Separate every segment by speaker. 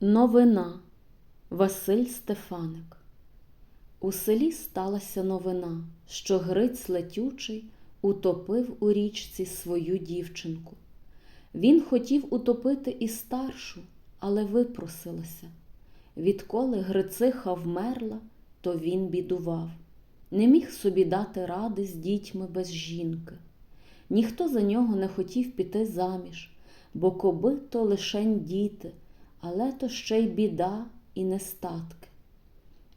Speaker 1: Новина Василь Стефаник У селі сталася новина, що Гриць летючий утопив у річці свою дівчинку. Він хотів утопити і старшу, але випросилася. Відколи Грициха вмерла, то він бідував, не міг собі дати ради з дітьми без жінки. Ніхто за нього не хотів піти заміж, бо коби то лишень діти, але то ще й біда і нестатки.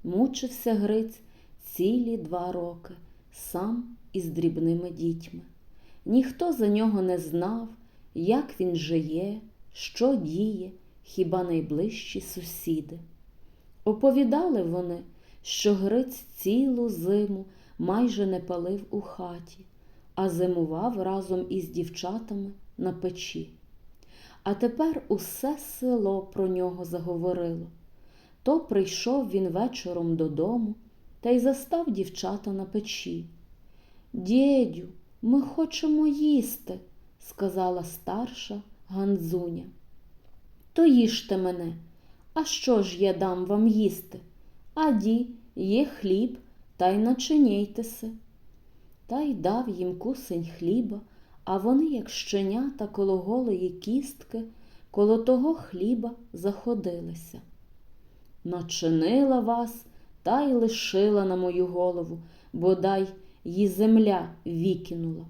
Speaker 1: Мучився Гриць цілі два роки, сам із дрібними дітьми. Ніхто за нього не знав, як він жиє, що діє, хіба найближчі сусіди. Оповідали вони, що Гриць цілу зиму майже не палив у хаті, а зимував разом із дівчатами на печі. А тепер усе село про нього заговорило. То прийшов він вечором додому та й застав дівчата на печі. Дєдю, ми хочемо їсти, сказала старша Ганзуня. То їжте мене, а що ж я дам вам їсти? Аді, є хліб, та й начиняйтеся. Та й дав їм кусень хліба, а вони, як щенята коло голої кістки, коло того хліба заходилися. Начинила вас та й лишила на мою голову, бодай її земля вікінула.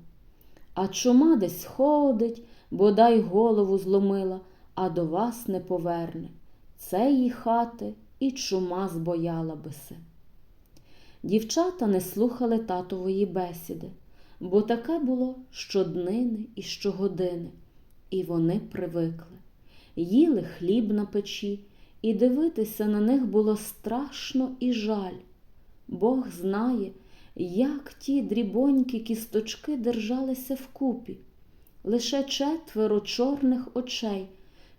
Speaker 1: А чума десь ходить, бодай голову зломила, а до вас не поверне. Це її хати і чума збояла би се. Дівчата не слухали татової бесіди, бо таке було щоднини і щогодини, і вони привикли. Їли хліб на печі, і дивитися на них було страшно і жаль. Бог знає, як ті дрібонькі кісточки держалися вкупі, лише четверо чорних очей,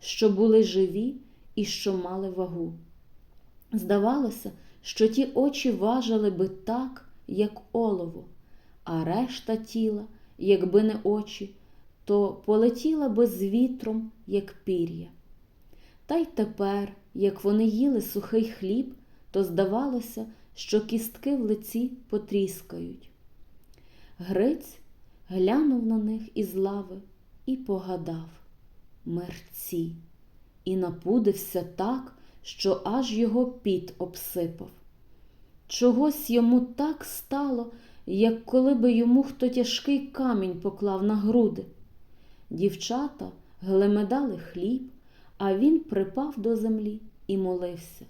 Speaker 1: що були живі і що мали вагу. Здавалося, що ті очі важили би так, як олово, а решта тіла, якби не очі, то полетіла би з вітром, як пір'я. Та й тепер, як вони їли сухий хліб, то здавалося, що кістки в лиці потріскають. Гриць глянув на них із лави і погадав мерці, і напудився так, що аж його піт обсипав. Чогось йому так стало, як коли би йому хто тяжкий камінь поклав на груди. Дівчата глемедали хліб, а він припав до землі і молився,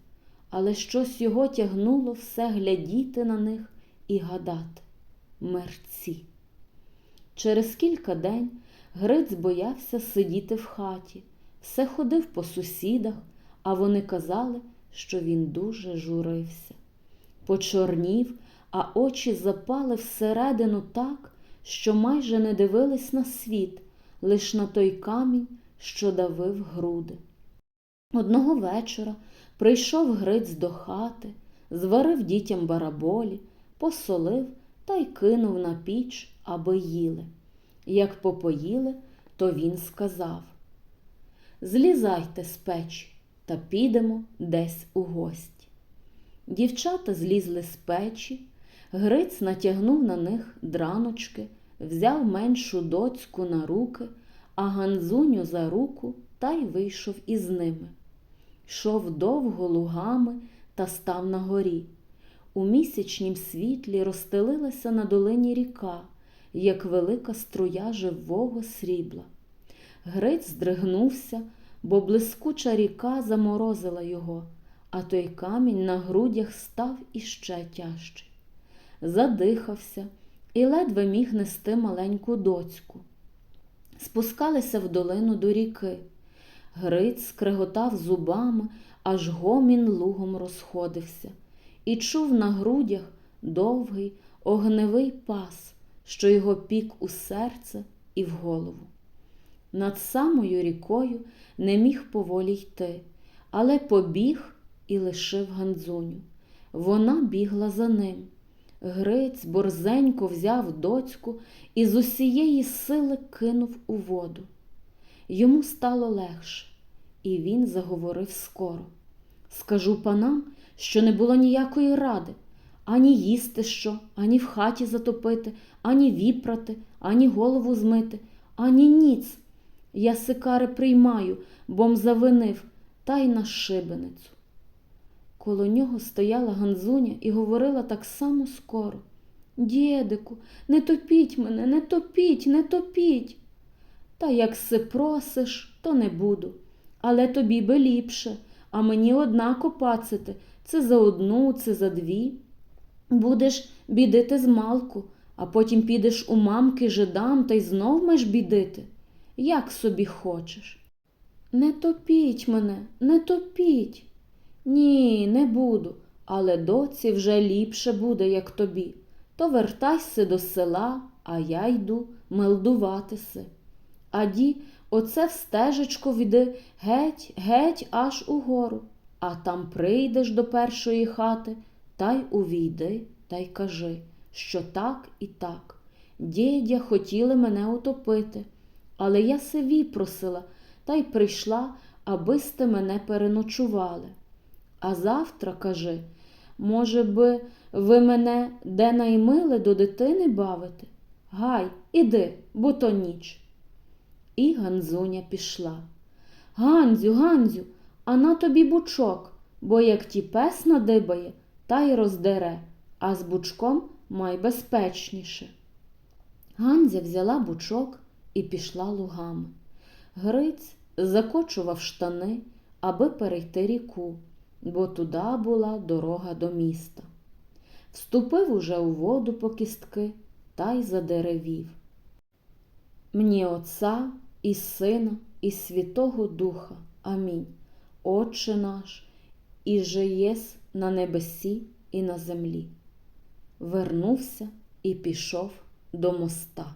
Speaker 1: але щось його тягнуло все глядіти на них і гадати мерці. Через кілька день Гриць боявся сидіти в хаті, все ходив по сусідах, а вони казали, що він дуже журився. Почорнів, а очі запали всередину так, що майже не дивились на світ, лиш на той камінь, що давив груди. Одного вечора прийшов Гриць до хати, зварив дітям бараболі, посолив та й кинув на піч, аби їли. Як попоїли, то він сказав Злізайте з печі та підемо десь у гості. Дівчата злізли з печі, Гриць натягнув на них драночки, взяв меншу доцьку на руки, а Ганзуню за руку та й вийшов із ними. Йшов довго лугами та став на горі. У місячнім світлі розстелилася на долині ріка, як велика струя живого срібла. Грець здригнувся, бо блискуча ріка заморозила його, а той камінь на грудях став іще тяжчий. Задихався і ледве міг нести маленьку доцьку. Спускалися в долину до ріки. Гриць скреготав зубами, аж гомін лугом розходився, і чув на грудях довгий огневий пас, що його пік у серце і в голову. Над самою рікою не міг поволі йти, але побіг і лишив Ганзуню. Вона бігла за ним. Гриць борзенько взяв доцьку і з усієї сили кинув у воду. Йому стало легше, І він заговорив скоро. Скажу панам, що не було ніякої ради ані їсти що, ані в хаті затопити, ані віпрати, ані голову змити, ані ніц. Я сикари приймаю, бом завинив, та й на шибеницю. Коло нього стояла Ганзуня і говорила так само скоро. Дєдику, не топіть мене, не топіть, не топіть. Та як си просиш, то не буду. Але тобі би ліпше, а мені однако пацити, це за одну, це за дві. Будеш бідити з малку, а потім підеш у мамки жидам та й знов маєш бідити. Як собі хочеш. Не топіть мене, не топіть. Ні, не буду, але доці вже ліпше буде, як тобі. То вертайся до села, а я йду мелдуватися. Аді, оце в стежечку віди геть, геть аж угору, а там прийдеш до першої хати, та й увійди, та й кажи, що так і так. Дідя хотіли мене утопити, але я сиві просила, та й прийшла, аби сте мене переночували. А завтра, кажи, може би, ви мене де наймили до дитини бавити? Гай, іди, бо то ніч. І Ганзуня пішла. Ганзю, Ганзю, а на тобі бучок, бо як ті пес надибає, та й роздере, а з бучком май безпечніше. Ганзя взяла бучок і пішла лугами. Гриць закочував штани, аби перейти ріку, бо туди була дорога до міста. Вступив уже у воду по кістки та й задеревів. Мені Отця і Сина, і Святого Духа. Амінь. Отче наш, і же єс на небесі і на землі. Вернувся і пішов до моста.